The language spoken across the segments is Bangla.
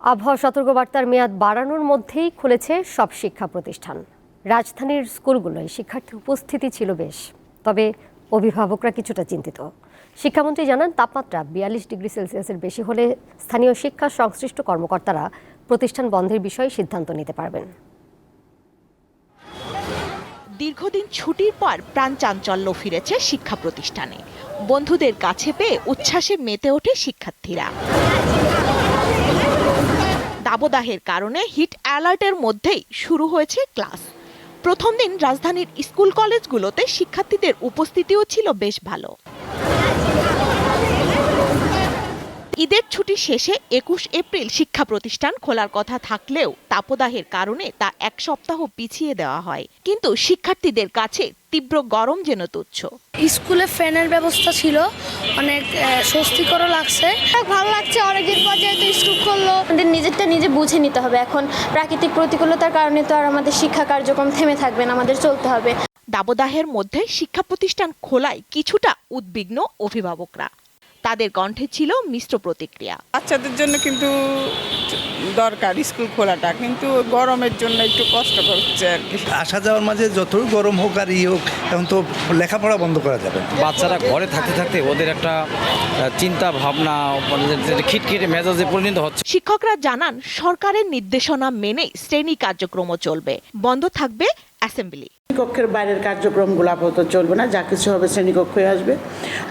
আবহাওয়া সতর্কবার্তার মেয়াদ বাড়ানোর মধ্যেই খুলেছে সব শিক্ষা প্রতিষ্ঠান। রাজধানীর স্কুলগুলোয় শিক্ষার্থী উপস্থিতি ছিল বেশ, তবে অভিভাবকরা কিছুটা চিন্তিত। শিক্ষামন্ত্রী জানান, তাপমাত্রা বিয়াল্লিশ ডিগ্রি সেলসিয়াসের বেশি হলে স্থানীয় শিক্ষা সংশ্লিষ্ট কর্মকর্তারা প্রতিষ্ঠান বন্ধের বিষয়ে সিদ্ধান্ত নিতে পারবেন। দীর্ঘদিন ছুটির পর প্রাণ চাঞ্চল্য ফিরেছে শিক্ষা প্রতিষ্ঠানে। বন্ধুদের কাছে পেয়ে উচ্ছ্বাসে মেতে ওঠে শিক্ষার্থীরা। দাবদাহের কারণে হিট অ্যালার্টের মধ্যেই শুরু হয়েছে ক্লাস। প্রথম দিন রাজধানীর স্কুল কলেজগুলোতে শিক্ষার্থীদের উপস্থিতিও ছিল বেশ ভালো। ঈদের ছুটি শেষে একুশ এপ্রিল শিক্ষা প্রতিষ্ঠান খোলার কথা থাকলেও তাপদাহের কারণে তা এক সপ্তাহ পিছিয়ে দেওয়া হয়। কিন্তু শিক্ষার্থীদের কাছে তীব্র গরম যেন তুচ্ছ। স্কুলে ফ্যানের ব্যবস্থা ছিল অনেক স্বস্তিকরও লাগছে। ভালো লাগছে অনেকদিন পর যেহেতু স্কুল করল আমাদের নিজেরটা নিজে বুঝে নিতে হবে। এখন প্রাকৃতিক প্রতিকূলতার কারণে তো আর আমাদের শিক্ষা কার্যক্রম থেমে থাকবে না আমাদের চলতে হবে। দাবদাহের মধ্যে শিক্ষা প্রতিষ্ঠান খোলায় কিছুটা উদ্বিগ্ন অভিভাবকরা। তাদের কণ্ঠে ছিল মিশ্র প্রতিক্রিয়া। বাচ্চাদের জন্য কিন্তু দরকার স্কুল খোলাটা কিন্তু গরমের জন্য একটু কষ্ট হচ্ছে আর কি। আসা যাওয়ার মাঝে যতই গরম হোক আর ই হোক এখন তো লেখাপড়া বন্ধ করা যাবে। বাচ্চারা ঘরে থাকতে থাকতে ওদের একটা চিন্তা ভাবনা মানে খিটখিটে মেজাজে পরিণত হচ্ছে। শিক্ষকরা জানান সরকারের নির্দেশনা মেনে শ্রেণি কার্যক্রমও চলবে। বন্ধ থাকবে অ্যাসেম্বলি। শ্রেণীকক্ষের বাইরের কার্যক্রমগুলো আপাতত চলবে না যা কিছু হবে শ্রেণীকক্ষে আসবে।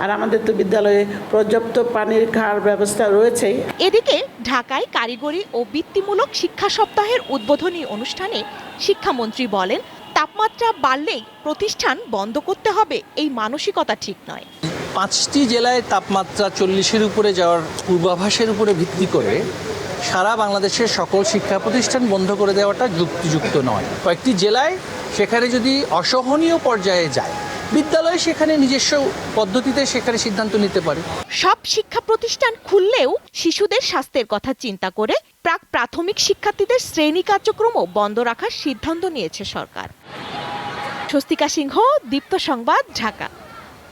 আর আমাদের তো বিদ্যালয়ে পর্যাপ্ত পানির খাওয়ার ব্যবস্থা রয়েছেই। এদিকে ঢাকায় কারিগরি ও বৃত্তিমূলক শিক্ষা সপ্তাহের উদ্বোধনী অনুষ্ঠানে শিক্ষামন্ত্রী বলেন তাপমাত্রা বাড়লেই প্রতিষ্ঠান বন্ধ করতে হবে এই মানসিকতা ঠিক নয়। পাঁচটি জেলায় তাপমাত্রা চল্লিশের উপরে যাওয়ার পূর্বাভাসের উপরে ভিত্তি করে সারা বাংলাদেশের সকল শিক্ষা প্রতিষ্ঠান বন্ধ করে দেওয়াটা যুক্তিযুক্ত নয়। কয়েকটি জেলায় সেখানে যদি অসহনীয় পর্যায়ে যায়, বিদ্যালয় সেখানে নিজস্ব পদ্ধতিতে সেখানে সিদ্ধান্ত নিতে পারে। সব শিক্ষা প্রতিষ্ঠান খুললেও শিশুদের স্বাস্থ্যের কথা চিন্তা করে প্রাক প্রাথমিক শিক্ষার্থীদের শ্রেণি কার্যক্রমও বন্ধ রাখার সিদ্ধান্ত নিয়েছে সরকার। স্বস্তিকা সিংহ, দীপ্ত সংবাদ, ঢাকা।